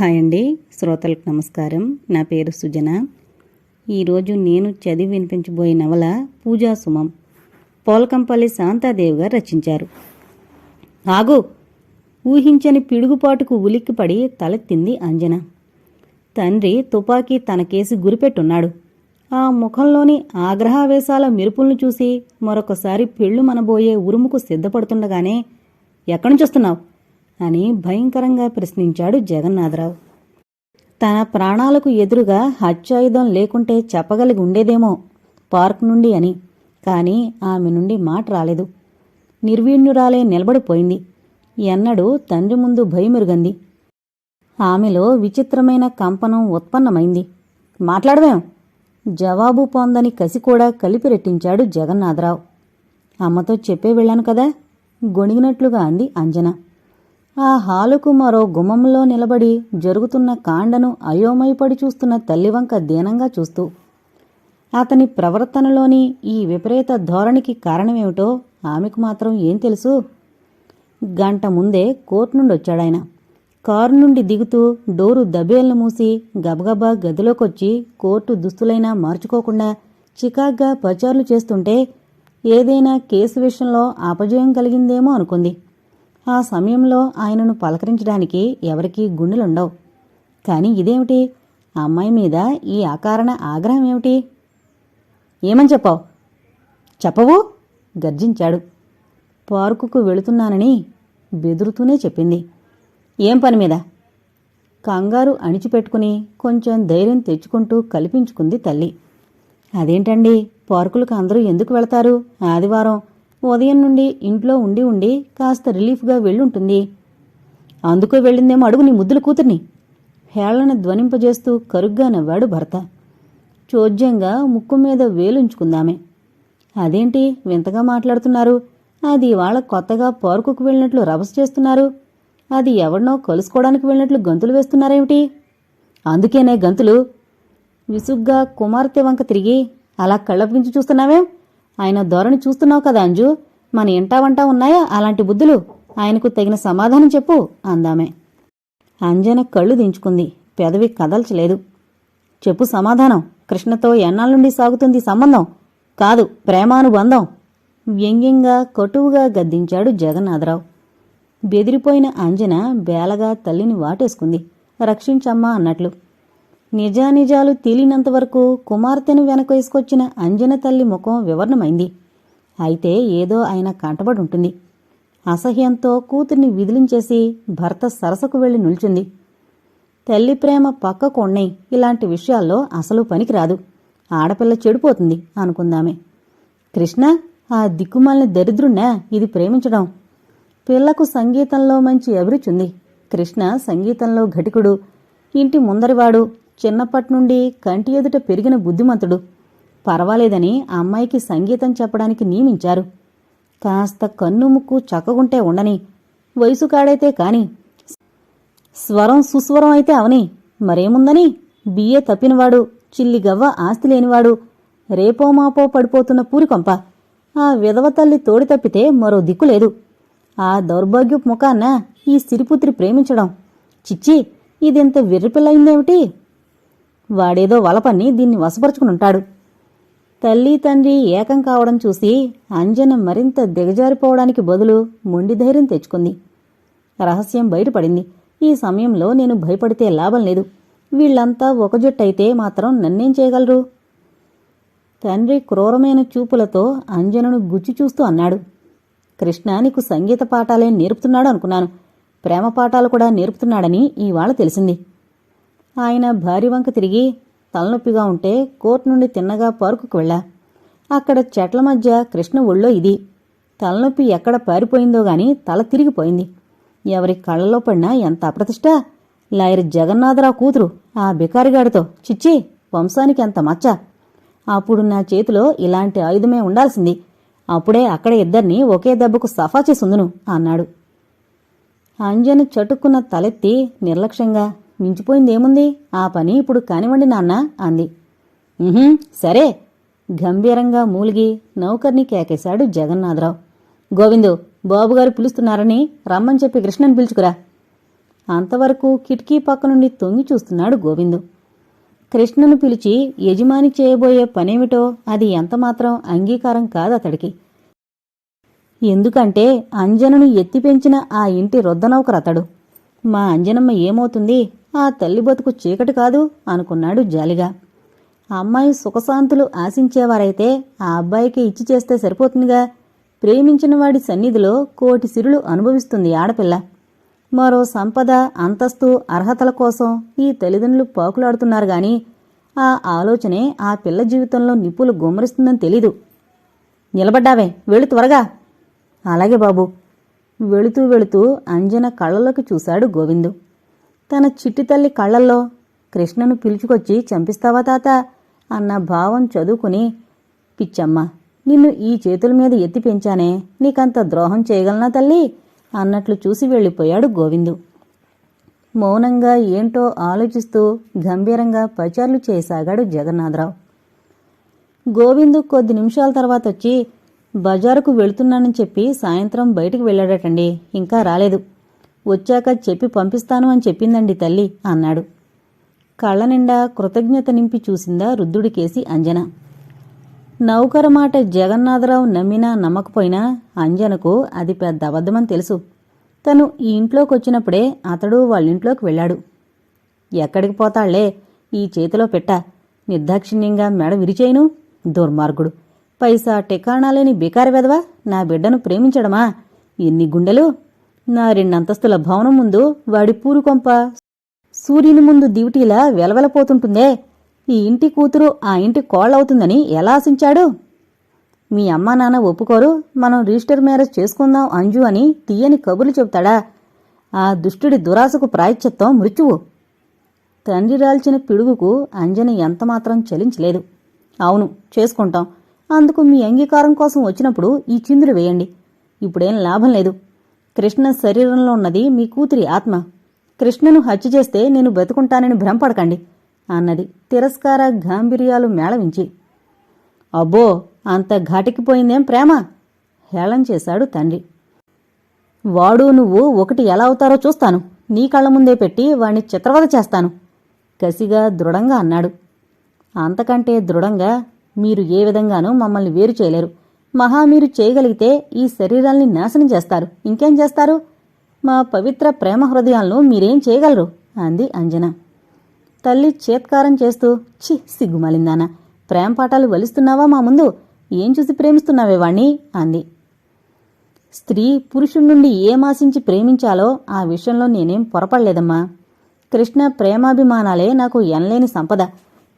Hi అండి. శ్రోతలకు నమస్కారం. నా పేరు సుజన. ఈరోజు నేను చదివి వినిపించబోయే నవల పూజా సుమం. పోలకంపల్లి శాంతాదేవి గారు రచించారు. ఆగు! ఊహించని పిడుగుపాటుకు ఉలిక్కిపడి తలెత్తింది అంజన. తండ్రి తుపాకీ తన కేసి గురిపెట్టున్నాడు. ఆ ముఖంలోని ఆగ్రహావేశాల మెరుపులను చూసి మరొకసారి పెళ్ళు మనబోయే ఉరుముకు సిద్ధపడుతుండగానే ఎక్కడి నుంచి వస్తున్నావు? అని భయంకరంగా ప్రశ్నించాడు జగన్నాథరావు. తన ప్రాణాలకు ఎదురుగా హత్యాయుధం లేకుంటే చెప్పగలిగి ఉండేదేమో పార్క్ నుండి అని. కాని ఆమె నుండి మాట రాలేదు. నిర్వీణ్యురాలే నిలబడిపోయింది. ఎన్నడూ తండ్రి ముందు భయమెరుగంది. ఆమెలో విచిత్రమైన కంపనం ఉత్పన్నమైంది. మాట్లాడవేం జవాబు పొందని కసి కూడా కలిపి రెట్టించాడు జగన్నాథరావు. అమ్మతో చెప్పే వెళ్ళాను కదా? గొణిగినట్లుగా అంది అంజన. ఆ హాలుకు మరో గుమ్మంలో నిలబడి జరుగుతున్న కాండను అయోమయపడి చూస్తున్న తల్లివంక దీనంగా చూస్తూ అతని ప్రవర్తనలోని ఈ విపరీత ధోరణికి కారణమేమిటో ఆమెకు మాత్రం ఏం తెలుసు? గంట ముందే కోర్టు నుండి వచ్చాడాయన. కారు నుండి దిగుతూ డోరు దబేలను మూసి గబగబా గదిలోకొచ్చి కోర్టు దుస్తులైనా మార్చుకోకుండా చికాగ్గా పచారులు చేస్తుంటే ఏదైనా కేసు విషయంలో అపజయం కలిగిందేమో అనుకుంది. ఆ సమయంలో ఆయనను పలకరించడానికి ఎవరికీ గుండెలుండవు. కానీ ఇదేమిటి? అమ్మాయి మీద ఈ అకారణ ఆగ్రహం ఏమిటి? ఏమని చెప్పావు? చెప్పవు? గర్జించాడు. పార్కుకు వెళుతున్నానని బెదురుతూనే చెప్పింది. ఏం పని మీద? కంగారు అణిచిపెట్టుకుని కొంచెం ధైర్యం తెచ్చుకుంటూ కల్పించుకుంది తల్లి. అదేంటండి? పార్కులకు అందరూ ఎందుకు వెళతారు? ఆదివారం ఉదయం నుండి ఇంట్లో ఉండి ఉండి కాస్త రిలీఫ్గా వెళ్ళుంటుంది. అందుకు వెళ్ళిందేమో అడుగు నీ ముద్దుల కూతుర్ని. హేళన ధ్వనింపజేస్తూ కరుగ్గా నవ్వాడు భర్త. చోద్యంగా ముక్కు మీద వేలుంచుకుందామే. అదేంటి వింతగా మాట్లాడుతున్నారు? అది ఇవాళ కొత్తగా పార్కుకు వెళ్ళినట్లు రభస చేస్తున్నారు. అది ఎవరినో కలుసుకోవడానికి వెళ్ళినట్లు గంతులు వేస్తున్నారేమిటి? అందుకేనే గంతులు. విసుగ్గా కుమార్తె వంక తిరిగి అలా కళ్ళపించి చూస్తున్నావేం? ఆయన ధోరణి చూస్తున్నావు కదా అంజు? మన ఇంటా వంట ఉన్నాయా? అలాంటి బుద్ధులు? ఆయనకు తగిన సమాధానం చెప్పు అందామే. అంజన కళ్ళు దించుకుంది. పెదవి కదల్చలేదు. చెప్పు సమాధానం. కృష్ణతో ఎన్నాళ్ళ నుండి సాగుతుంది సంబంధం? కాదు ప్రేమానుబంధం. వ్యంగ్యంగా కటువుగా గద్దించాడు జగన్నాథరావు. బెదిరిపోయిన అంజన బేలగా తల్లిని వాటేసుకుంది. రక్షించమ్మా అన్నట్లు. నిజానిజాలు తేలినంతవరకు కుమార్తెను వెనక వేసుకొచ్చిన అంజన తల్లి ముఖం వివరణమైంది. అయితే ఏదో ఆయన కంటబడి ఉంటుంది అసహ్యంతో కూతుర్ని విదిలించేసి భర్త సరసకు వెళ్ళి నిల్చుంది. తల్లి ప్రేమ పక్కకు ఉన్నయి ఇలాంటి విషయాల్లో అసలు పనికిరాదు. ఆడపిల్ల చెడిపోతుంది అనుకుందామే. కృష్ణ ఆ దిక్కుమాలని దరిద్రున్నా ఇది ప్రేమించడం. పిల్లకు సంగీతంలో మంచి అభిరుచుంది. కృష్ణ సంగీతంలో ఘటికుడు. ఇంటి ముందరివాడు. చిన్నప్పటి నుండి కంటి ఎదుట పెరిగిన బుద్ధిమంతుడు. పర్వాలేదని అమ్మాయికి సంగీతం చెప్పడానికి నియమించారు. కాస్త కన్ను ముక్కు చక్కగుంటే ఉండని వయసు కాడైతే కాని స్వరం సుస్వరం అయితే అవని మరేముందని బిఏ తప్పినవాడు చిల్లిగవ్వ ఆస్తి లేనివాడు రేపో మాపో పడిపోతున్న పూరికొంప. ఆ విధవ తల్లి తోడి తప్పితే మరో దిక్కులేదు ఆ దౌర్భాగ్యపు ముఖాన్న ఈ సిరిపుత్రి ప్రేమించడం. చిచ్చి ఇదెంత వెర్రిపిల్లయిందేమిటి? వాడేదో వలపన్ని దీన్ని వశపరుచుకునుంటాడు తల్లి తండ్రి ఏకం కావడం చూసి అంజన మరింత దిగజారిపోవడానికి బదులు మొండి ధైర్యం తెచ్చుకుంది. రహస్యం బయటపడింది. ఈ సమయంలో నేను భయపడితే లాభం లేదు. వీళ్ళంతా ఒక జుట్టయితే మాత్రం నన్నేం చేయగలరు? తండ్రి క్రూరమైన చూపులతో అంజనను గుచ్చి చూస్తూ అన్నాడు. కృష్ణ నీకు సంగీత పాఠాలే నేర్పుతున్నాడు అనుకున్నాను. ప్రేమ పాఠాలు కూడా నేర్పుతున్నాడని ఇవాళ తెలిసింది. ఆయన భారీ వంక తిరిగి తలనొప్పిగా ఉంటే కోర్టు నుండి తిన్నగా పార్కుకు వెళ్ళా. అక్కడ చెట్ల మధ్య కృష్ణ ఒళ్ళో ఇది. తలనొప్పి ఎక్కడ పారిపోయిందో గాని తల తిరిగిపోయింది. ఎవరి కళ్ళలో పడినా ఎంత అప్రతిష్ట? లాయర్ జగన్నాథరావు కూతురు ఆ బికారిగాడితో చిచ్చి వంశానికి ఎంత మచ్చ? అప్పుడు నా చేతిలో ఇలాంటి ఆయుధమే ఉండాల్సింది. అప్పుడే అక్కడ ఇద్దరిని ఒకే దెబ్బకు సఫా చేసుందును అన్నాడు. అంజన చటుక్కున్న తలెత్తి నిర్లక్ష్యంగా మించిపోయిందేముంది? ఆ పని ఇప్పుడు కానివ్వండి నాన్న అంది. సరే. గంభీరంగా మూలిగి నౌకర్ని కేకేశాడు జగన్నాథరావు. గోవిందు బాబుగారు పిలుస్తున్నారని రమ్మని చెప్పి కృష్ణని పిలుచుకురా. అంతవరకు కిటికీ పక్క నుండి తొంగి చూస్తున్నాడు గోవిందు. కృష్ణను పిలిచి యజమాని చేయబోయే పనేమిటో అది ఎంతమాత్రం అంగీకారం కాదు అతడికి. ఎందుకంటే అంజనను ఎత్తిపెంచిన ఆ ఇంటి రొద్దనౌకరతడు మా అంజనమ్మ ఏమవుతుంది? ఆ తల్లి బతుకు చీకటి కాదు అనుకున్నాడు జాలిగా. అమ్మాయి సుఖశాంతులు ఆశించేవారైతే ఆ అబ్బాయికి ఇచ్చి చేస్తే సరిపోతుందిగా. ప్రేమించిన వాడి సన్నిధిలో కోటి సిరులు అనుభవిస్తుంది ఆడపిల్ల. మరో సంపద అంతస్తు అర్హతల కోసం ఈ తల్లిదండ్రులు పాకులాడుతున్నారు గాని ఆ ఆలోచనే ఆ పిల్ల జీవితంలో నిప్పులు గుమ్మరిస్తుందని తెలీదు. నిలబడ్డావే వెళ్ళు త్వరగా. అలాగే బాబు. వెళుతూ వెళుతూ అంజన కళ్ళలోకి చూశాడు గోవిందు. తన చిట్టి తల్లి కళ్ళల్లో కృష్ణను పిలుచుకొచ్చి చంపిస్తావా తాత? అన్న భావం చదువుకుని పిచ్చమ్మ నిన్ను ఈ చేతుల మీద ఎత్తి పెంచానే నీకంత ద్రోహం చేయగలనా తల్లి? అన్నట్లు చూసి వెళ్ళిపోయాడు గోవిందు. మౌనంగా ఏంటో ఆలోచిస్తూ గంభీరంగా పచార్లు చేయసాగాడు జగన్నాథరావు. గోవిందు కొద్ది నిమిషాల తర్వాత వచ్చి బజారుకు వెళుతున్నానని చెప్పి సాయంత్రం బయటికి వెళ్ళాడటండి ఇంకా రాలేదు. వచ్చాక చెప్పి పంపిస్తాను అని చెప్పిందండి తల్లి అన్నాడు. కళ్ళ నిండా కృతజ్ఞత నింపి చూసిందా రుద్దుడికేసి అంజన. నౌకర మాట జగన్నాథరావు నమ్మినా నమ్మకపోయినా అంజనకు అది పెద్ద అబద్ధమని తెలుసు. తను ఈ ఇంట్లోకి వచ్చినప్పుడే అతడు వాళ్ళింట్లోకి వెళ్ళాడు. ఎక్కడికి పోతాళ్ళే? ఈ చేతిలో పెట్ట. నిర్దాక్షిణ్యంగా మెడ విరిచేయను దుర్మార్గుడు. పైసా టెకాణాలేని బికారవెదవా నా బిడ్డను ప్రేమించడమా? ఎన్ని గుండెలు? నా రెండంతస్తుల భవనం ముందు వాడి పూరుకొంప సూర్యుని ముందు దివిటీలా వెలవెలపోతుంటుందే. ఈ ఇంటి కూతురు ఆ ఇంటి కోళ్ళవుతుందని ఎలా ఆశించాడు? మీ అమ్మా నాన్న ఒప్పుకోరు. మనం రిజిస్టర్ మ్యారేజ్ చేసుకుందాం అంజు అని తీయని కబుర్లు చెబుతాడా? ఆ దుష్టుడి దురాశకు ప్రాయశ్చిత్తం మృత్యువు. తండ్రి రాల్చిన పిడుగుకు అంజని ఎంతమాత్రం చలించలేదు. అవును చేసుకుంటాం. అందుకు మీ అంగీకారం కోసం వచ్చినప్పుడు ఈ చిందులు వేయండి. ఇప్పుడేం లాభం లేదు. కృష్ణ శరీరంలో ఉన్నది మీ కూతురి ఆత్మ. కృష్ణను హత్య చేస్తే నేను బతుకుంటానని భ్రమపడకండి అన్నది తిరస్కార గాంభీర్యాలు మేళవించి. అబ్బో అంత ఘాటికిపోయిందేం ప్రేమ? హేళం చేశాడు తండ్రి. వాడు నువ్వు ఒకటి ఎలా అవుతారో చూస్తాను. నీ కళ్ళ ముందే పెట్టి వాణ్ణి చిత్రవద చేస్తాను. కసిగా దృఢంగా అన్నాడు. అంతకంటే దృఢంగా మీరు ఏ విధంగానూ మమ్మల్ని వేరు చేయలేరు. మహా మీరు చేయగలిగితే ఈ శరీరాల్ని నాశనం చేస్తారు. ఇంకేం చేస్తారు? మా పవిత్ర ప్రేమ హృదయాలను మీరేం చేయగలరు? అంది అంజన. తల్లి చేత్కారం చేస్తూ చి సిగ్గుమాలిందానా ప్రేమ పాఠాలు వలిస్తున్నావా మా ముందు? ఏం చూసి ప్రేమిస్తున్నావే వాణ్ణి? అంది. స్త్రీ పురుషుడి నుండి ఏమాశించి ప్రేమించాలో ఆ విషయంలో నేనేం పొరపడలేదమ్మా. కృష్ణ ప్రేమాభిమానాలే నాకు ఎనలేని సంపద.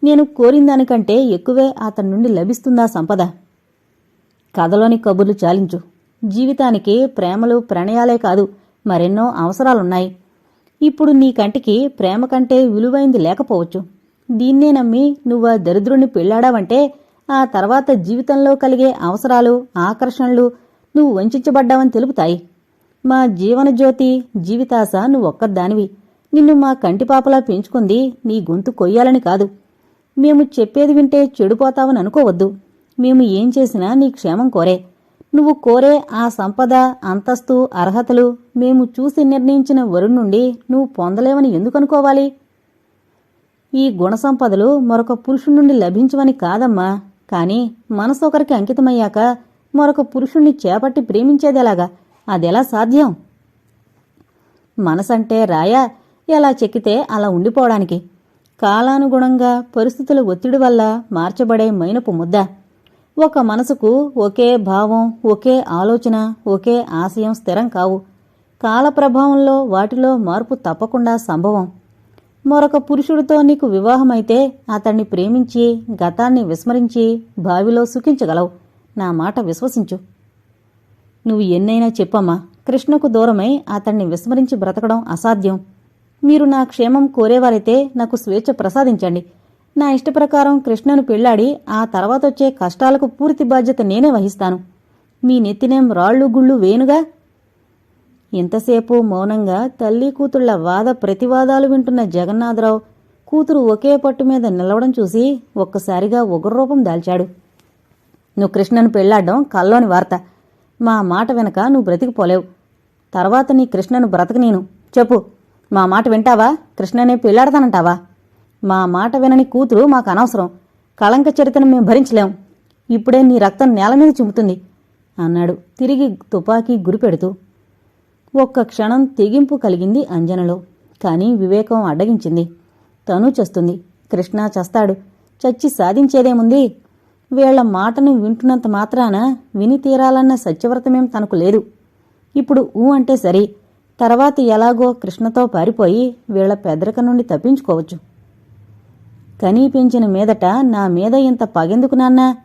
నేను కోరిన దానికంటే ఎక్కువే అతని నుండి లభిస్తుందా సంపద? కథలోని కబుర్లు చాలించు. జీవితానికి ప్రేమలు ప్రణయాలే కాదు మరెన్నో అవసరాలున్నాయి. ఇప్పుడు నీ కంటికి ప్రేమ కంటే విలువైంది లేకపోవచ్చు. దీన్నే నమ్మి నువ్వు ఆ దరిద్రుణ్ణి పెళ్ళాడావంటే ఆ తర్వాత జీవితంలో కలిగే అవసరాలు ఆకర్షణలు నువ్వు వంచబడ్డావని తెలుపుతాయి. మా జీవనజ్యోతి జీవితాశ నువ్వొక్కదానివి. నిన్ను మా కంటిపాపలా పెంచుకుంది నీ గొంతు కొయ్యాలని కాదు. మేము చెప్పేది వింటే చెడిపోతావని అనుకోవద్దు. మేము ఏం చేసినా నీ క్షేమం కోరే. నువ్వు కోరే ఆ సంపద అంతస్తు అర్హతలు మేము చూసి నిర్ణయించిన వరుణ్ నుండి నువ్వు పొందలేవని ఎందుకు అనుకోవాలి? ఈ గుణసంపదలు మరొక పురుషుడి నుండి లభించవని కాదమ్మా. కాని మనసు ఒకరికి అంకితమయ్యాక మరొక పురుషుణ్ణి చేపట్టి ప్రేమించేదెలాగా? అదెలా సాధ్యం? మనసంటే రాయా ఎలా చెక్కితే అలా ఉండిపోవడానికి. కాలానుగుణంగా పరిస్థితుల ఒత్తిడి వల్ల మార్చబడే మైనపు ముద్ద. ఒక మనసుకు ఒకే భావం ఒకే ఆలోచన ఒకే ఆశయం స్థిరం కావు. కాలప్రభావంలో వాటిలో మార్పు తప్పకుండా సంభవం. మరొక పురుషుడితో నీకు వివాహమైతే అతన్ని ప్రేమించి గతాన్ని విస్మరించి భావిలో సుఖించగలవు. నా మాట విశ్వసించు. నువ్వు ఎన్నైనా చెప్పమ్మా కృష్ణకు దూరమై అతన్ని విస్మరించి బ్రతకడం అసాధ్యం. మీరు నా క్షేమం కోరేవారైతే నాకు స్వేచ్ఛ ప్రసాదించండి. నా ఇష్టప్రకారం కృష్ణను పెళ్ళాడి ఆ తర్వాత వచ్చే కష్టాలకు పూర్తి బాధ్యత నేనే వహిస్తాను. మీ నెత్తినేం రాళ్ళు గుళ్ళు వేనుగా ఇంతసేపు మౌనంగా తల్లి కూతుళ్ళ వాద ప్రతివాదాలు వింటున్న జగన్నాథరావు కూతురు ఒకే పట్టు మీద నిలవడం చూసి ఒక్కసారిగా ఉగ్రరూపం దాల్చాడు. నువ్వు కృష్ణను పెళ్ళాడడం కల్లోని వార్త. మా మాట వెనక నువ్వు బ్రతికిపోలేవు. తర్వాత నీ కృష్ణను బ్రతకనీను. చెప్పు. మా మాట వింటావా? కృష్ణనే పెళ్ళాడతానంటావా మా మాట వినని కూతురు మాకు అనవసరం. కళంక చరితను మేము భరించలేం. ఇప్పుడే నీ రక్తం నేల మీద చిమ్ముతుంది అన్నాడు తిరిగి తుపాకీ గురిపెడుతూ ఒక్క క్షణం తెగింపు కలిగింది అంజనలో కానీ వివేకం అడ్డగించింది. తను చస్తుంది. కృష్ణ చస్తాడు. చచ్చి సాధించేదేముంది? వీళ్ళ మాటను వింటున్నంత మాత్రాన విని తీరాలన్న సత్యవ్రతమేం తనకు లేదు. ఇప్పుడు ఊ అంటే సరి. తర్వాత ఎలాగో కృష్ణతో పారిపోయి వీళ్ళ పెదరిక నుండి తప్పించుకోవచ్చు. కనీపించిన మీదట నా మీద ఇంత పగెందుకు నాన్నా?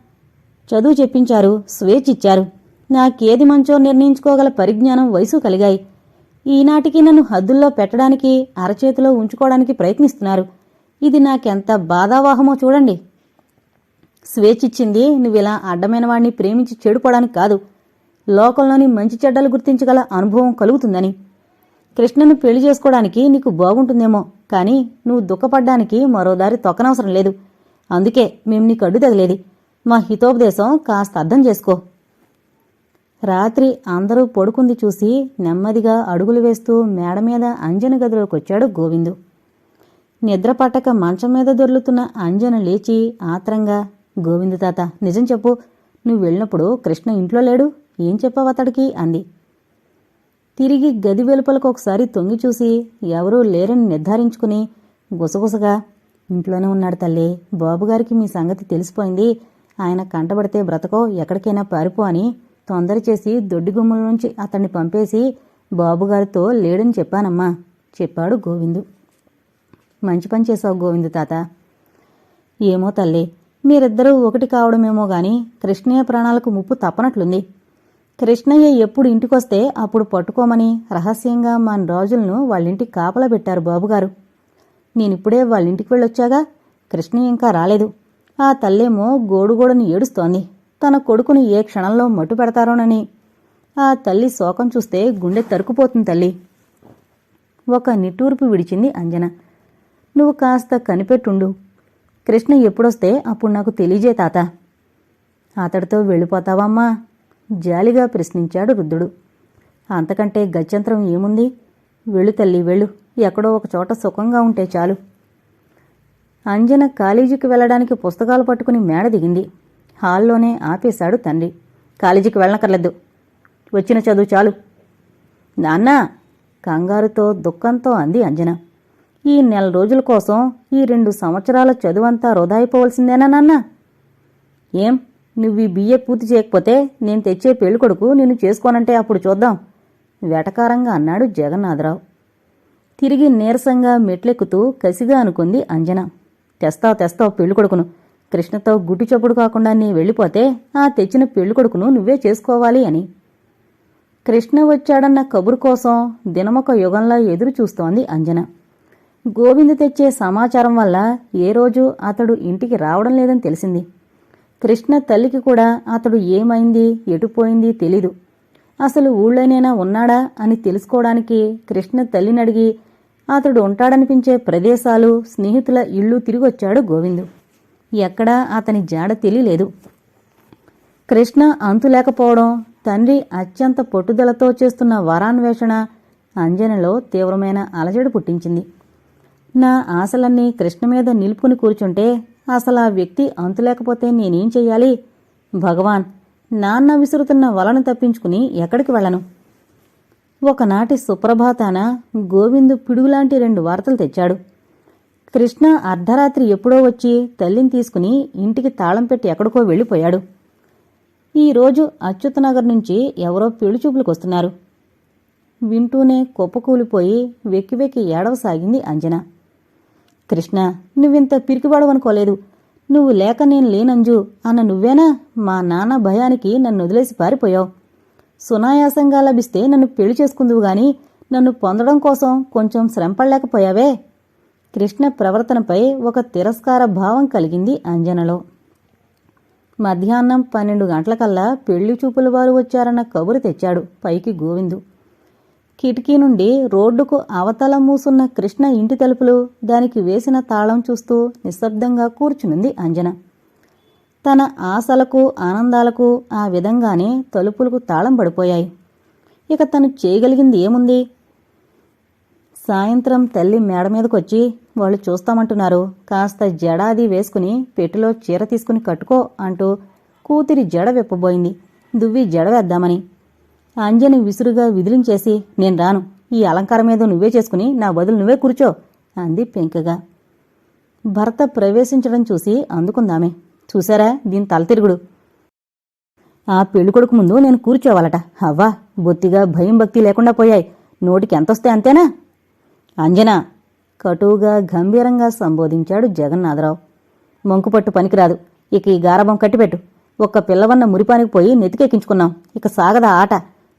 చదువు చెప్పించారు స్వేచ్ఛ ఇచ్చారు నాకేది మంచో నిర్ణయించుకోగల పరిజ్ఞానం వయసు కలిగాయి. ఈనాటికి నన్ను హద్దుల్లో పెట్టడానికి అరచేతిలో ఉంచుకోవడానికి ప్రయత్నిస్తున్నారు. ఇది నాకెంత బాధావాహమో చూడండి. స్వేచ్ఛిచ్చింది నువ్విలా అడ్డమైన వాడిని ప్రేమించి చెడుకోవడానికి కాదు. లోకంలోని మంచి చెడ్డలు గుర్తించగల అనుభవం కలుగుతుందని. కృష్ణను పెళ్ళి చేసుకోవడానికి నీకు బాగుంటుందేమో కానీ నువ్వు దుఃఖపడ్డానికి మరో దారి తొక్కనవసరం లేదు. అందుకే మేం నీకు అడ్డు తగిలేది. మా హితోపదేశం కాస్త అర్థం చేసుకో. రాత్రి అందరూ పడుకుంది చూసి నెమ్మదిగా అడుగులు వేస్తూ మేడ మీద అంజన గదిలోకొచ్చాడు గోవిందు. నిద్ర పట్టక మంచం మీద దొర్లుతున్న అంజన లేచి ఆత్రంగా గోవిందు తాత నిజం చెప్పు. నువ్వు వెళ్ళినప్పుడు కృష్ణ ఇంట్లో లేడు? ఏం చెప్పావు అతడికి అంది. తిరిగి గది వెలుపలకు ఒకసారి తొంగి చూసి ఎవరూ లేరని నిర్ధారించుకుని గుసగుసగా ఇంట్లోనే ఉన్నాడు తల్లి బాబుగారికి మీ సంగతి తెలిసిపోయింది. ఆయన కంటబడితే బ్రతకో ఎక్కడికైనా పారిపో అని తొందర చేసి దొడ్డిగుమ్మల నుంచి అతన్ని పంపేసి బాబుగారితో లేడని చెప్పానమ్మా చెప్పాడు గోవిందు. మంచి పని చేశావు గోవిందు తాత. ఏమో తల్లి మీరిద్దరూ ఒకటి కావడమేమో గాని కృష్ణయ్య ప్రాణాలకు ముప్పు తప్పనట్లుంది. కృష్ణయ్య ఎప్పుడు ఇంటికొస్తే అప్పుడు పట్టుకోమని రహస్యంగా మన రాజులను వాళ్ళింటికి కాపలా పెట్టారు బాబుగారు. నేనిప్పుడే వాళ్ళింటికి వెళ్ళొచ్చాగా కృష్ణయ్య ఇంకా రాలేదు. ఆ తల్లేమో గోడుగోడని ఏడుస్తోంది. తన కొడుకుని ఏ క్షణంలో మట్టు పెడతారోనని. ఆ తల్లి శోకం చూస్తే గుండె తరుకుపోతుంది తల్లి. ఒక నిట్టూర్పు విడిచింది అంజన. నువ్వు కాస్త కనిపెట్టుండు. కృష్ణ ఎప్పుడొస్తే అప్పుడు నాకు తెలియజే తాత. అతడితో వెళ్ళిపోతావమ్మా. జాలిగా ప్రశ్నించాడు వృద్ధుడు అంతకంటే గత్యంతరం ఏముంది? వెళ్ళు తల్లి వెళ్ళు. ఎక్కడో ఒక చోట సుఖంగా ఉంటే చాలు. అంజన కాలేజీకి వెళ్ళడానికి పుస్తకాలు పట్టుకుని మేడ దిగింది. హాల్లోనే ఆపేశాడు తండ్రి. కాలేజీకి వెళ్ళనక్కర్లేదు. వచ్చిన చదువు చాలు. నాన్న! కంగారుతో దుఃఖంతో అంది అంజన. ఈ నెల రోజుల కోసం ఈ రెండు సంవత్సరాల చదువంతా వృధా అయిపోవలసిందేనా నాన్న? ఏం? నువ్వు ఈ బిఏ పూర్తి చేయకపోతే నేను తెచ్చే పెళ్ళికొడుకు నిన్ను చేసుకోనంటే అప్పుడు చూద్దాం వెటకారంగా అన్నాడు జగన్నాథరావు. తిరిగి నీరసంగా మెట్లెక్కుతూ కసిగా అనుకుంది అంజన. తెస్తావు తెస్తావు పెళ్ళికొడుకును కృష్ణతో గుడ్డి చప్పుడు కాకుండా నీ వెళ్ళిపోతే ఆ తెచ్చిన పెళ్ళికొడుకును నువ్వే చేసుకోవాలి అని. కృష్ణ వచ్చాడన్న కబురు కోసం దినమొక యుగంలా ఎదురు చూస్తోంది అంజన. గోవింద్ తెచ్చే సమాచారం వల్ల ఏ రోజు అతడు ఇంటికి రావడం లేదని తెలిసింది. కృష్ణ తల్లికి కూడా అతడు ఏమైంది ఎటుపోయింది తెలీదు. అసలు ఊళ్ళోనైనా ఉన్నాడా అని తెలుసుకోవడానికి కృష్ణ తల్లిని అడిగి అతడు ఉంటాడనిపించే ప్రదేశాలు స్నేహితుల ఇళ్ళు తిరిగొచ్చాడు గోవిందు. ఎక్కడా అతని జాడ తెలియలేదు. కృష్ణ అంతు లేకపోవడం తండ్రి అత్యంత పట్టుదలతో చేస్తున్న వరాన్వేషణ అంజనలో తీవ్రమైన అలజడి పుట్టించింది. నా ఆశలన్నీ కృష్ణ మీద నిలుపుకుని కూర్చుంటే అసలు ఆ వ్యక్తి అంతు లేకపోతే నేనేం చెయ్యాలి? భగవాన్ నాన్న విసురుతున్న వలను తప్పించుకుని ఎక్కడికి వెళ్ళను? ఒకనాటి సుప్రభాతాన గోవిందు పిడుగులాంటి రెండు వార్తలు తెచ్చాడు. కృష్ణ అర్ధరాత్రి ఎప్పుడో వచ్చి తల్లిని తీసుకుని ఇంటికి తాళం పెట్టి ఎక్కడికో వెళ్ళిపోయాడు. ఈరోజు అచ్యుతనగర్ నుంచి ఎవరో పెళ్ళి వస్తున్నారు. వింటూనే కుప్పకూలిపోయి వెక్కి వెక్కి ఏడవసాగింది అంజనా. కృష్ణ నువ్వింత పిరికివాడవనుకోలేదు నువ్వు లేక నేను లేనంజు అన్న నువ్వేనా? మా నాన్న భయానికి నన్ను వదిలేసి పారిపోయావు. సునాయాసంగా లభిస్తే నన్ను పెళ్ళి చేసుకుందువు గాని నన్ను పొందడం కోసం కొంచెం శ్రమపడలేకపోయావే. కృష్ణ ప్రవర్తనపై ఒక తిరస్కార భావం కలిగింది అంజనలో. మధ్యాహ్నం పన్నెండు గంటలకల్లా పెళ్ళి చూపుల వారు వచ్చారన్న కబురు తెచ్చాడు పైకి గోవిందు. కిటికీ నుండి రోడ్డుకు అవతల మూసున్న కృష్ణ ఇంటి తలుపులు దానికి వేసిన తాళం చూస్తూ నిశ్శబ్దంగా కూర్చునుంది అంజన. తన ఆశలకు ఆనందాలకు ఆ విధంగానే తలుపులకు తాళం పడిపోయాయి. ఇక తను చేయగలిగింది ఏముంది? సాయంత్రం తల్లి మేడ మీదకొచ్చి వాళ్ళు చూస్తామంటున్నారు. కాస్త జడాది వేసుకుని పెట్టెలో చీర తీసుకుని కట్టుకో అంటూ కూతురి జడ విప్పబోయింది. దువ్వి జడ వేద్దామని. అంజని విసురుగా విదిలించేసి నేను రాను. ఈ అలంకారం మీద నువ్వే చేసుకుని నా బదులు నువ్వే కూర్చో అంది పెంకగా. భర్త ప్రవేశించడం చూసి అందుకుందామే. చూసారా దీని తలతిరుగుడు ఆ పెళ్ళికొడుకు ముందు నేను కూర్చోవాలట. అవ్వా బొత్తిగా భయం భక్తి లేకుండా పోయాయి. నోటికి ఎంతొస్తే అంతేనా? అంజనా! కటువుగా గంభీరంగా సంబోధించాడు జగన్నాథరావు. మంకుపట్టు పనికిరాదు. ఇక ఈ గారభం కట్టిపెట్టు. ఒక్క పిల్లవన్న మురిపానికి పోయి నెతికెక్కించుకున్నాం ఇక సాగదా ఆట.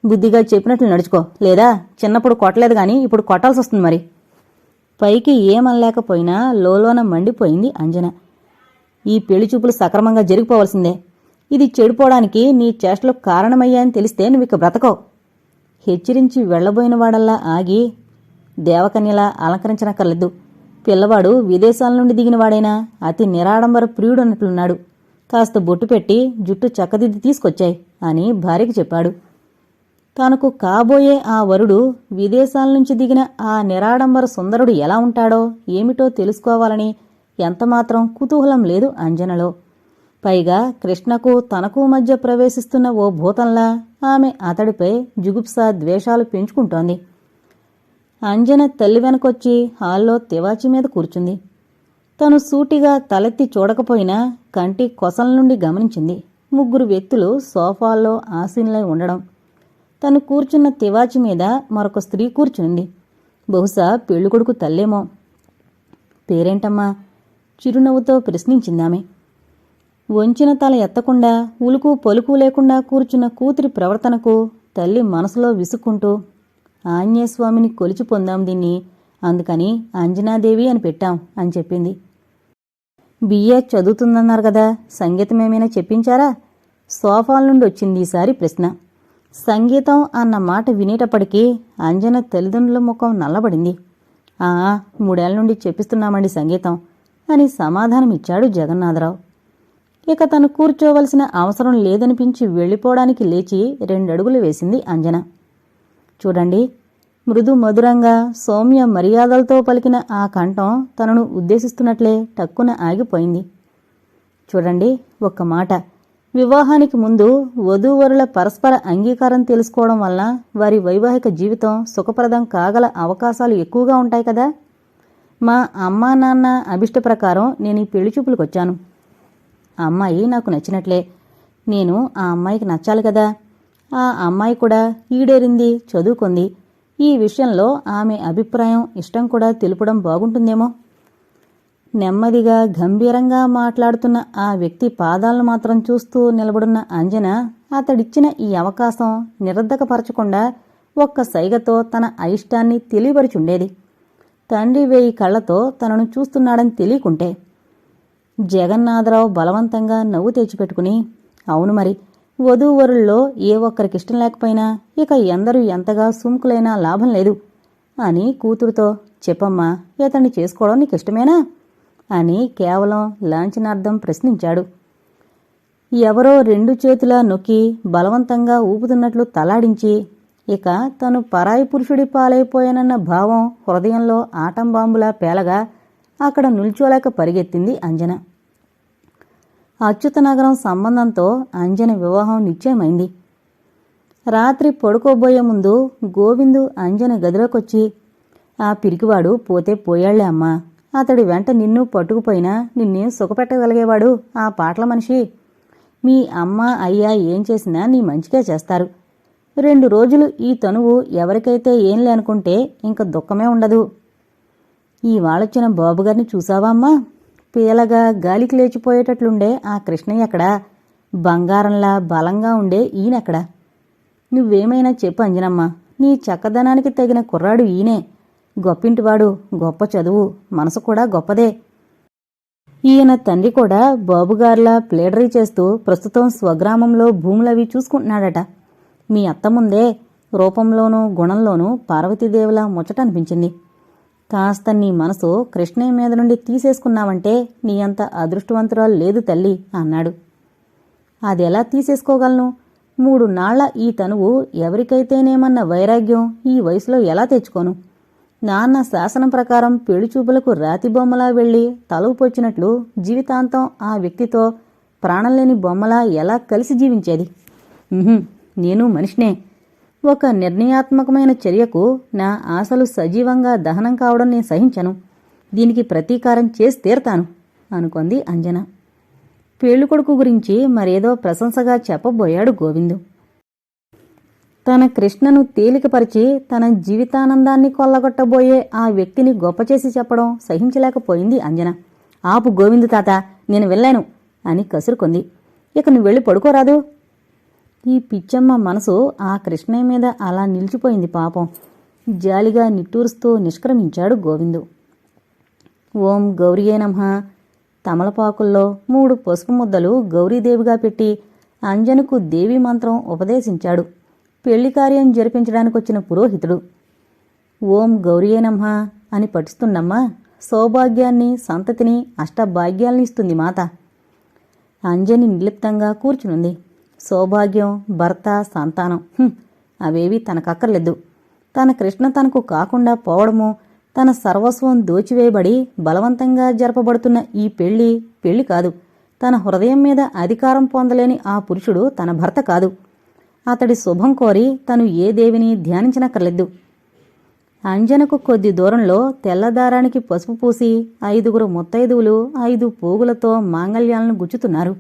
బుద్ధిగా చెప్పినట్లు నడుచుకో. లేదా చిన్నప్పుడు కొట్టలేదు గాని ఇప్పుడు కొట్టాల్సి వస్తుంది మరి. పైకి ఏమనలేకపోయినా లోలోన మండిపోయింది అంజన. ఈ పెళ్ళి చూపులు సక్రమంగా జరిగిపోవలసిందే. ఇది చెడిపోవడానికి నీ చేష్టలు కారణమయ్యాయని తెలిస్తే నువ్వు ఇక బ్రతకవు. హెచ్చరించి వెళ్ళబోయినవాడల్లా ఆగి దేవకన్యలా అలంకరించనక్కర్లేదు. పిల్లవాడు విదేశాల నుండి దిగినవాడైనా అతి నిరాడంబర ప్రియుడన్నట్లున్నాడు. కాస్త బొట్టు పెట్టి జుట్టు చక్కదిద్ది తీసుకొచ్చాయి అని భార్యకి చెప్పాడు. తనకు కాబోయే ఆ వరుడు విదేశాల నుంచి దిగిన ఆ నిరాడంబర సుందరుడు ఎలా ఉంటాడో ఏమిటో తెలుసుకోవాలని ఎంతమాత్రం కుతూహలం లేదు అంజనలో. పైగా కృష్ణకు తనకు మధ్య ప్రవేశిస్తున్న ఓ భూతంలా ఆమె అతడిపై జుగుప్స ద్వేషాలు పెంచుకుంటోంది. అంజన తల్లి వెనకొచ్చి హాల్లో తివాచి మీద కూర్చుంది. తను సూటిగా తలెత్తి చూడకపోయినా కంటి కొసల నుండి గమనించింది. ముగ్గురు వ్యక్తులు సోఫాల్లో ఆసీనులై ఉండడం. తను కూర్చున్న తివాచి మీద మరొక స్త్రీ కూర్చుంది బహుశా పెళ్ళికొడుకు తల్లేమో. పేరేంటమ్మా? చిరునవ్వుతో ప్రశ్నించిందామె. వంచిన తల ఎత్తకుండా ఉలుకు పలుకు లేకుండా కూర్చున్న కూతురి ప్రవర్తనకు తల్లి మనసులో విసుక్కుంటూ ఆంజనేయస్వామిని కొలిచి పొందాం దీన్ని అందుకని అంజనాదేవి అని పెట్టాం అని చెప్పింది. బిఏ చదువుతుందన్నారు కదా సంగీతం ఏమైనా చెప్పించారా? సోఫాల నుండి వచ్చింది ఈసారి ప్రశ్న. సంగీతం అన్న మాట వినేటప్పటికీ అంజన తల్లిదండ్రుల ముఖం నల్లబడింది. ఆ మూడేళ్ళ నుండి చెప్పిస్తున్నామండి సంగీతం అని సమాధానమిచ్చాడు జగన్నాథరావు. ఇక తను కూర్చోవలసిన అవసరం లేదనిపించి వెళ్ళిపోవడానికి లేచి రెండడుగులు వేసింది అంజన. చూడండి మృదు మధురంగా సౌమ్య మర్యాదలతో పలికిన ఆ కంఠం తనను ఉద్దేశిస్తున్నట్లే టక్కున ఆగిపోయింది. చూడండి ఒక్క మాట. వివాహానికి ముందు వధూవరుల పరస్పర అంగీకారం తెలుసుకోవడం వల్ల వారి వైవాహిక జీవితం సుఖప్రదం కాగల అవకాశాలు ఎక్కువగా ఉంటాయి కదా? మా అమ్మా నాన్న అభిష్ట ప్రకారం నేను ఈ పెళ్ళి చూపులకు వచ్చాను. అమ్మాయి నాకు నచ్చినట్లే. నేను ఆ అమ్మాయికి నచ్చాలి కదా? ఆ అమ్మాయి కూడా ఈడేరింది చదువుకుంది. ఈ విషయంలో ఆమె అభిప్రాయం ఇష్టం కూడా తెలుపడం బాగుంటుందేమో? నెమ్మదిగా గంభీరంగా మాట్లాడుతున్న ఆ వ్యక్తి పాదాలను మాత్రం చూస్తూ నిలబడున్న అంజన అతడిచ్చిన ఈ అవకాశం నిరర్ధకపరచకుండా ఒక్క సైగతో తన అయిష్టాన్ని తెలియపరిచుండేది. తండ్రి వేయి కళ్ళతో తనను చూస్తున్నాడని తెలియకుంటే జగన్నాథరావు బలవంతంగా నవ్వు తెచ్చిపెట్టుకుని అవును మరి వధూవరుల్లో ఏ ఒక్కరికి ఇష్టం లేకపోయినా ఇక ఎందరూ ఎంతగా సుముకులైనా లాభం లేదు అని కూతురుతో చెప్పమ్మా ఇతన్ని చేసుకోవడం నీకు ఇష్టమేనా అని కేవలం లాంఛనార్థం ప్రశ్నించాడు. ఎవరో రెండు చేతులా నొక్కి బలవంతంగా ఊపుతున్నట్లు తలాడించి ఇక తను పరాయి పురుషుడి పాలైపోయానన్న భావం హృదయంలో ఆటంబాంబులా పేలగా అక్కడ నిల్చోలేక పరిగెత్తింది అంజన. అచ్యుతనగరం సంబంధంతో అంజన వివాహం నిశ్చయమైంది. రాత్రి పడుకోబోయే ముందు గోవిందు అంజన గదిలోకొచ్చి ఆ పిరికివాడు పోతే పోయాళ్ళే అమ్మా అతడి వెంట నిన్ను పట్టుకుపోయినా నిన్నేం సుఖపెట్టగలిగేవాడు ఆ పాటల మనిషి? మీ అమ్మ అయ్యా ఏం చేసినా నీ మంచిగా చేస్తారు. రెండు రోజులు ఈ తనువు ఎవరికైతే ఏం లేనుకుంటే ఇంక దుఃఖమే ఉండదు. ఈ బాబుగారిని చూసావా అమ్మా? పీలగా గాలికి లేచిపోయేటట్లుండే ఆ కృష్ణయ్య అక్కడ బంగారంలా బలంగా ఉండే ఈయనక్కడ? నువ్వేమైనా చెప్పు అంజనమ్మ. నీ చక్కదనానికి తగిన కుర్రాడు ఈయనే. గొప్పింటివాడు గొప్ప చదువు మనసు కూడా గొప్పదే. ఈయన తండ్రి కూడా బాబుగార్లా ప్లేడరీ చేస్తూ ప్రస్తుతం స్వగ్రామంలో భూములవి చూసుకుంటున్నాడట. మీ అత్త ముందే రూపంలోనూ గుణంలోనూ పార్వతీదేవిలా ముచ్చట అనిపించింది కాస్త నీ మనసు కృష్ణయ్య మీద నుండి తీసేసుకున్నావంటే నీ అంత అదృష్టవంతురాలు లేదు తల్లి అన్నాడు. అదెలా తీసేసుకోగలను? మూడు నాళ్ళ ఈ తనువు ఎవరికైతేనేమన్న వైరాగ్యం ఈ వయసులో ఎలా తెచ్చుకోను? నాన్న శాసనం ప్రకారం పెళ్ళిచూపులకు రాతి బొమ్మలా వెళ్ళి తలవుపొచ్చినట్లు జీవితాంతం ఆ వ్యక్తితో ప్రాణం లేని బొమ్మలా ఎలా కలిసి జీవించేది? నేను మనిషినే. ఒక నిర్ణయాత్మకమైన చర్యకు నా ఆశలు సజీవంగా దహనం కావడం నేను సహించను. దీనికి ప్రతీకారం చేసి తీరతాను అనుకుంది అంజన. పెళ్ళికొడుకు గురించి మరేదో ప్రశంసగా చెప్పబోయాడు గోవిందు. తన కృష్ణను తేలికపరిచి తన జీవితానందాన్ని కొల్లగొట్టబోయే ఆ వ్యక్తిని గొప్ప చేసి చెప్పడం సహించలేకపోయింది అంజన. ఆపు గోవిందు తాత నేను వెళ్ళాను అని కసురుకుంది. ఇక నువ్వు వెళ్ళి పడుకోరాదు ఈ పిచ్చమ్మ మనసు ఆ కృష్ణయ్య మీద అలా నిలిచిపోయింది పాపం. జాలిగా నిట్టూరుస్తూ నిష్క్రమించాడు గోవిందు. ఓం గౌరియే నమః. తమలపాకుల్లో మూడు పసుపు ముద్దలు గౌరీదేవిగా పెట్టి అంజనకు దేవి మంత్రం ఉపదేశించాడు. పెళ్ళి కార్యం జరిపించడానికి వచ్చిన పురోహితుడు ఓం గౌరీయేనమ్మ అని పఠిస్తున్నమ్మా సౌభాగ్యాన్ని సంతతిని అష్టభాగ్యాల్ని ఇస్తుంది మాత. అంజని నిర్లిప్తంగా కూర్చునుంది. సౌభాగ్యం భర్త సంతానం. అవేవి తనకక్కర్లేదు. తన కృష్ణ తనకు కాకుండా పోవడము తన సర్వస్వం దోచివేయబడి బలవంతంగా జరపబడుతున్న ఈ పెళ్ళి పెళ్ళి కాదు. తన హృదయం మీద అధికారం పొందలేని ఆ పురుషుడు తన భర్త కాదు. అతడి శుభం కోరి తను ఏ దేవిని ధ్యానించనక్కర్లేదు. అంజనకు కొద్ది దూరంలో తెల్లదారానికి పసుపు పూసి ఐదుగురు ముత్తైదువులు ఐదు పోగులతో మాంగళ్యాలను గుచ్చుతున్నారు.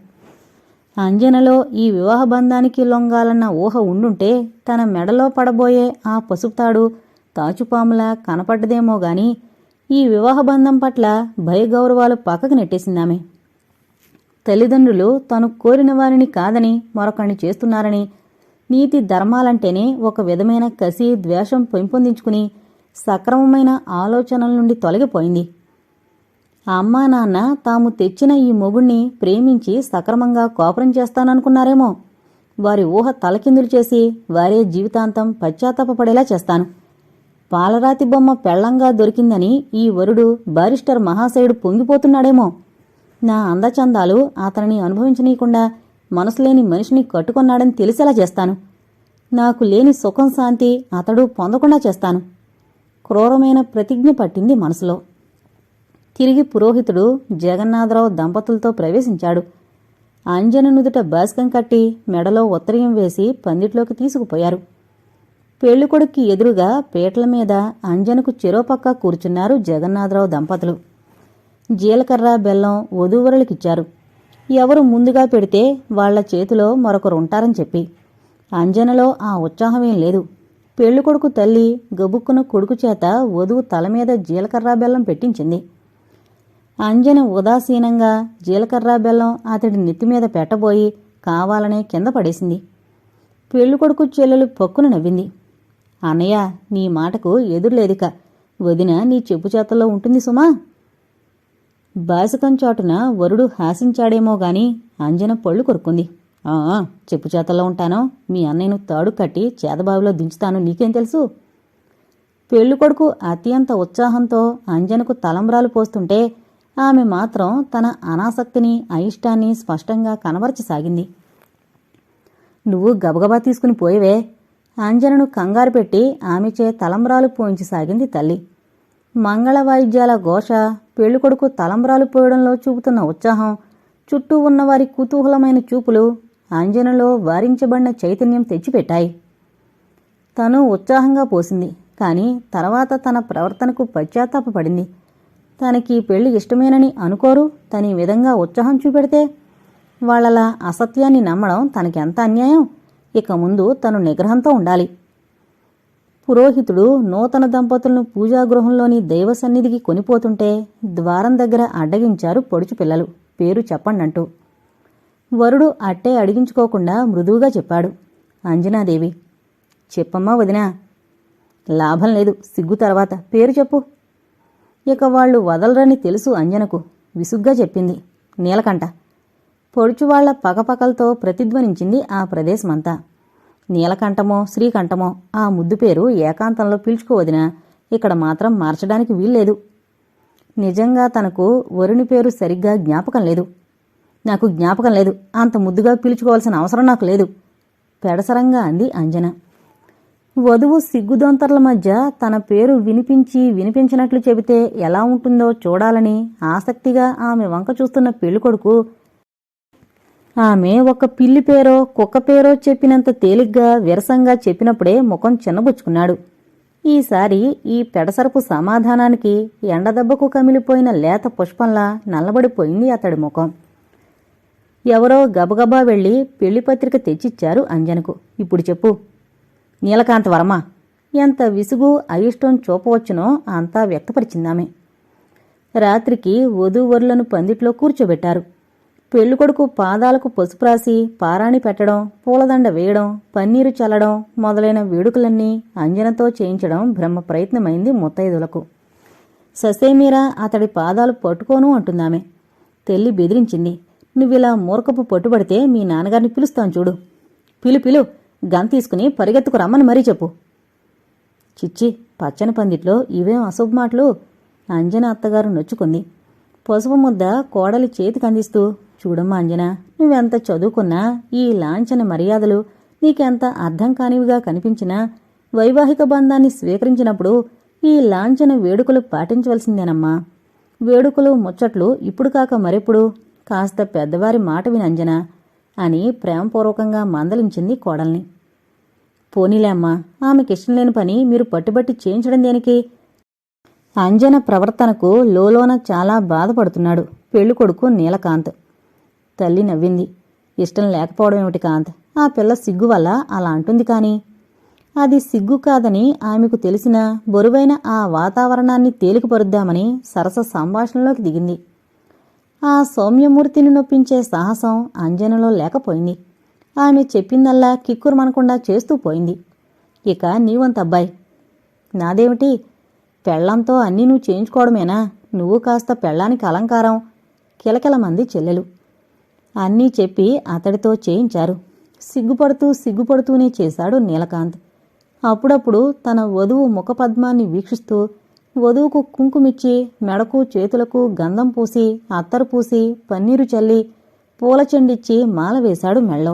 అంజనలో ఈ వివాహ బంధానికి లొంగాలన్న ఊహ ఉండుంటే తన మెడలో పడబోయే ఆ పసుపుతాడు తాచుపాములా కనపడ్డదేమో గాని ఈ వివాహ బంధం పట్ల భయగౌరవాలు పక్కకు నెట్టేసిందామె. తల్లిదండ్రులు తను కోరిన వారిని కాదని మరొకరిని చేస్తున్నారని నీతి ధర్మాలంటేనే ఒక విధమైన కసి ద్వేషం పెంపొందించుకుని సక్రమమైన ఆలోచనల నుండి తొలగిపోయింది. అమ్మా నాన్న తాము తెచ్చిన ఈ మొగుణ్ణి ప్రేమించి సక్రమంగా కోపరం చేస్తాననుకున్నారేమో. వారి ఊహ తలకిందులు చేసి వారే జీవితాంతం పశ్చాత్తాపడేలా చేస్తాను. పాలరాతి బొమ్మ పెళ్ళంగా దొరికిందని ఈ వరుడు బారిస్టర్ మహాశయుడు పొంగిపోతున్నాడేమో. నా అందచందాలు అతనిని అనుభవించనీయకుండా మనసులేని మనిషిని కట్టుకున్నాడని తెలిసేలా చేస్తాను. నాకు లేని సుఖం శాంతి అతడు పొందకుండా చేస్తాను. క్రూరమైన ప్రతిజ్ఞ పట్టింది మనసులో. తిరిగి పురోహితుడు జగన్నాథరావు దంపతులతో ప్రవేశించాడు. అంజన నుదుట బాస్కం కట్టి మెడలో ఉత్తరయం వేసి పందిట్లోకి తీసుకుపోయారు. పెళ్ళికొడుక్కి ఎదురుగా పీటల మీద అంజనకు చెరోపక్క కూర్చున్నారు జగన్నాథరావు దంపతులు. జీలకర్ర బెల్లం వధూవరులకిచ్చారు. ఎవరు ముందుగా పెడితే వాళ్ళ చేతిలో మరొకరు ఉంటారని చెప్పి. అంజనలో ఆ ఉత్సాహమేం లేదు. పెళ్ళికొడుకు తల్లి గబుక్కున కొడుకు చేత వధువు తల మీద జీలకర్ర బెల్లం పెట్టించింది. అంజన ఉదాసీనంగా జీలకర్ర బెల్లం అతడి నెత్తిమీద పెట్టబోయి కావాలనే కింద పడేసింది. పెళ్ళికొడుకు చెల్లెలు పక్కున నవ్వింది. అన్నయ్య నీ మాటకు ఎదురులేదిక. వదిన నీ చెప్పు చేతల్లో ఉంటుంది సుమా. బాసకం చాటున వరుడు హాసించాడేమో గాని అంజన పళ్ళు కొరుక్కుంది. ఆ చెప్పు చేతల్లో ఉంటానో? మీ అన్నయ్యను తాడు కట్టి చేతబావిలో దించుతాను. నీకేం తెలుసు? పెళ్ళికొడుకు అత్యంత ఉత్సాహంతో అంజనకు తలంబ్రాలు పోస్తుంటే ఆమె మాత్రం తన అనాసక్తిని అయిష్టాన్ని స్పష్టంగా కనబరచసాగింది. నువ్వు గబగబా తీసుకుని పోయేవే? అంజనను కంగారు పెట్టి ఆమెచే తలంబ్రాలు పోయించసాగింది తల్లి. మంగళ వాయిద్యాల ఘోష పెళ్ళికొడుకు తలంబ్రాలు పోయడంలో చూపుతున్న ఉత్సాహం చుట్టూ ఉన్నవారి కుతూహలమైన చూపులు అంజనలో వారించబడిన చైతన్యం తెచ్చిపెట్టాయి. తను ఉత్సాహంగా పోసింది కానీ తర్వాత తన ప్రవర్తనకు పశ్చాత్తాపడింది తనకి పెళ్ళి ఇష్టమేనని అనుకోరు తని విధంగా ఉత్సాహం చూపెడితే వాళ్ళలా అసత్యాన్ని నమ్మడం తనకెంత అన్యాయం? ఇక ముందు తను నిగ్రహంతో ఉండాలి. పురోహితుడు నూతన దంపతులను పూజాగృహంలోని దైవ సన్నిధికి కొనిపోతుంటే ద్వారం దగ్గర అడ్డగించారు పొడుచు పిల్లలు. పేరు చెప్పండంటూ. వరుడు అట్టే అడిగించుకోకుండా మృదువుగా చెప్పాడు. అంజనాదేవి చెప్పమ్మా వదినా లాభం లేదు సిగ్గు తర్వాత. పేరు చెప్పు. ఇక వాళ్ళు వదలరని తెలుసు అంజనకు. విసుగ్గా చెప్పింది నీలకంఠ. పొడుచువాళ్ళ పకపకలతో ప్రతిధ్వనించింది ఆ ప్రదేశమంతా. నీలకంఠమో శ్రీకంఠమో ఆ ముద్దు పేరు ఏకాంతంలో పీల్చుకోవదినా ఇక్కడ మాత్రం మార్చడానికి వీల్లేదు. నిజంగా తనకు వరుని పేరు సరిగ్గా జ్ఞాపకం లేదు. నాకు జ్ఞాపకం లేదు. అంత ముద్దుగా పిలుచుకోవాల్సిన అవసరం నాకు లేదు. పెడసరంగా అంది అంజన. వధువు సిగ్గుదొంతర్ల మధ్య తన పేరు వినిపించి వినిపించినట్లు చెబితే ఎలా ఉంటుందో చూడాలని ఆసక్తిగా ఆమె వంక చూస్తున్న పెళ్ళికొడుకు ఆమె ఒక పిల్లి పేరో కుక్క పేరో చెప్పినంత తేలిగ్గా విరసంగా చెప్పినప్పుడే ముఖం చిన్నబుచ్చుకున్నాడు. ఈసారి ఈ పెడసరపు సమాధానానికి ఎండదెబ్బకు కమిలిపోయిన లేత పుష్పంలా నల్లబడిపోయింది అతడి ముఖం. ఎవరో గబగబా వెళ్ళి పెళ్ళి పత్రిక తెచ్చిచ్చారు అంజనకు. ఇప్పుడు చెప్పు. నీలకాంత వర్మ ఎంత విసుగు అయిష్టం చూపవచ్చునో అంతా వ్యక్తపరిచిందామె. రాత్రికి వధూవరులను పందిట్లో కూర్చోబెట్టారు. పెళ్ళికొడుకు పాదాలకు పసుపు రాసి పారాణి పెట్టడం పూలదండ వేయడం పన్నీరు చల్లడం మొదలైన వేడుకలన్నీ అంజనతో చేయించడం బ్రహ్మ ప్రయత్నమైంది ముత్తైదులకు. ససేమీరా అతడి పాదాలు పట్టుకోను అంటుందామె. తెల్లి బెదిరించింది. నువ్విలా మూర్ఖపు పట్టుబడితే మీ నాన్నగారిని పిలుస్తాను చూడు. పిలు పిలు గన్ తీసుకుని పరిగెత్తుకు రమ్మని మరీ చెప్పు. చిచ్చి పచ్చని పందిట్లో ఇవేం అశుభ మాటలు అంజన అత్తగారు నొచ్చుకుంది. పసుపు ముద్ద కోడలి చేతికి అందిస్తూ చూడమ్మా అంజన నువ్వెంత చదువుకున్నా ఈ లాంఛన మర్యాదలు నీకెంత అర్థం కానివిగా కనిపించినా వైవాహిక బంధాన్ని స్వీకరించినప్పుడు ఈ లాంఛన వేడుకలు పాటించవలసిందేనమ్మా. వేడుకలు ముచ్చట్లు ఇప్పుడు కాక మరెప్పుడు? కాస్త పెద్దవారి మాట వినంజన అని ప్రేమపూర్వకంగా మందలించింది కోడల్ని. పోనీలే అమ్మా ఆమెకిష్టం లేని పని మీరు పట్టుబట్టి చేయించడం దేనికి? అంజన ప్రవర్తనకు లోలోన చాలా బాధపడుతున్నాడు. పెళ్ళికొడుకు నీలకాంత్. తల్లి నవ్వింది. ఇష్టం లేకపోవడం ఏమిటి కాంత్? ఆ పిల్ల సిగ్గు వల్ల అలా అంటుంది కాని. అది సిగ్గు కాదని ఆమెకు తెలిసిన బరువైన ఆ వాతావరణాన్ని తేలికపరుద్దామని సరస సంభాషణలోకి దిగింది. ఆ సౌమ్యమూర్తిని నొప్పించే సాహసం అంజనలో లేకపోయింది. ఆమె చెప్పిందల్లా కిక్కురుమనకుండా చేస్తూ పోయింది. ఇక నీవంత అబ్బాయి. నాదేమిటి? పెళ్ళంతో అన్నీ నువ్వు చేయించుకోవడమేనా? నువ్వు కాస్త పెళ్ళానికి అలంకారం కిలకిలమంది చెల్లెలు. అన్నీ చెప్పి అతడితో చేయించారు. సిగ్గుపడుతూ సిగ్గుపడుతూనే చేశాడు నీలకాంత్. అప్పుడప్పుడు తన వధువు ముఖపద్మాన్ని వీక్షిస్తూ వధువుకు కుంకుమిచ్చి మెడకు చేతులకు గంధం పూసి అత్తరు పూసి పన్నీరు చల్లి పూల చెండిచ్చి మాల వేశాడు మెళ్ళో.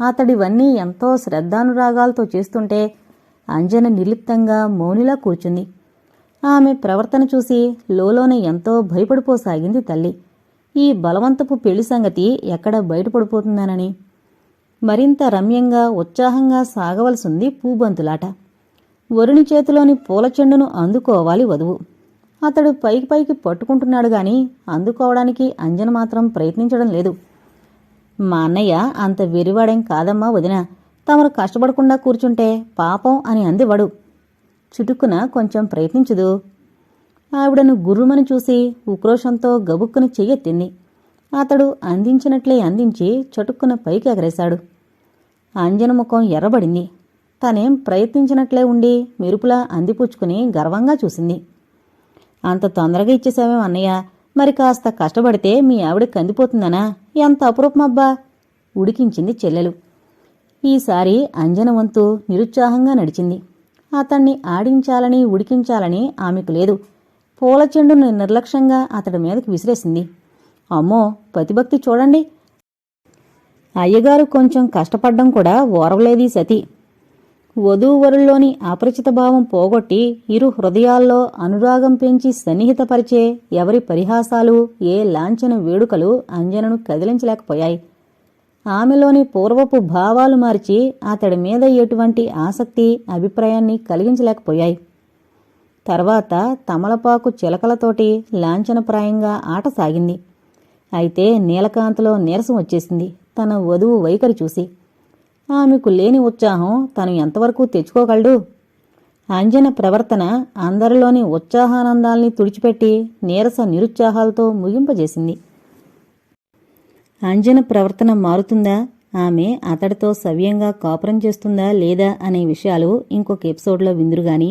అతడివన్నీ ఎంతో శ్రద్ధానురాగాలతో చేస్తుంటే అంజన నిర్లిప్తంగా మౌనిలా కూర్చుంది. ఆమె ప్రవర్తన చూసి లోలోనే ఎంతో భయపడిపోసాగింది తల్లి. ఈ బలవంతపు పెళ్ళి సంగతి ఎక్కడ బయటపడిపోతున్నానని మరింత రమ్యంగా ఉత్సాహంగా సాగవలసింది పూబంతులాట. వరుణి చేతిలోని పూల చెండును అందుకోవాలి వధువు. అతడు పైకి పైకి పట్టుకుంటున్నాడు గాని అందుకోవడానికి అంజన మాత్రం ప్రయత్నించడం లేదు. మా అన్నయ్య అంత వెరివాడేం కాదమ్మా వదిన. తమరు కష్టపడకుండా కూర్చుంటే పాపం అని అందివడు. చుటుక్కున కొంచెం ప్రయత్నించదు. ఆవిడను గుర్రుమని చూసి ఉక్రోషంతో గబుక్కుని చెయ్యెత్తింది అతడు అందించినట్లే అందించి చటుక్కున పైకి ఎగరేశాడు. అంజన ముఖం ఎర్రబడింది. తనేం ప్రయత్నించినట్లే ఉండి మెరుపులా అందిపుచ్చుకుని గర్వంగా చూసింది. అంత తొందరగా ఇచ్చేసావేం అన్నయ్య? మరి కాస్త కష్టపడితే మీ ఆవిడ కందిపోతుందనా? ఎంత అపురూపమబ్బా! ఉడికించింది చెల్లెలు. ఈసారి అంజన వంతు నిరుత్సాహంగా నడిచింది. అతన్ని ఆడించాలని ఉడికించాలని ఆమెకు లేదు. పూల చెండును నిర్లక్ష్యంగా అతడి మీదకి విసిరేసింది. అమ్మో పతిభక్తి చూడండి. అయ్యగారు కొంచెం కష్టపడ్డం కూడా ఓరవలేది సతి. వధూవరుల్లోని అపరిచిత భావం పోగొట్టి ఇరు హృదయాల్లో అనురాగం పెంచి సన్నిహితపరిచే ఎవరి పరిహాసాలు ఏ లాంఛన వేడుకలు అంజనను కదిలించలేకపోయాయి. ఆమెలోని పూర్వపు భావాలు మార్చి అతడి మీద ఎటువంటి ఆసక్తి అభిప్రాయాన్ని కలిగించలేకపోయాయి. తర్వాత తమలపాకు చిలకలతోటి లాంఛనప్రాయంగా ఆట సాగింది. అయితే నీలకాంతలో నీరసం వచ్చేసింది. తన వధువు వైఖరి చూసి ఆమెకు లేని ఉత్సాహం తను ఎంతవరకు తెచ్చుకోగలడు? అంజన ప్రవర్తన అందరిలోని ఉత్సాహానందాల్ని తుడిచిపెట్టి నీరస నిరుత్సాహాలతో ముగింపజేసింది. అంజన ప్రవర్తన మారుతుందా? ఆమె అతడితో సవ్యంగా కాపురం చేస్తుందా లేదా అనే విషయాలు ఇంకొక ఎపిసోడ్లో విందురుగాని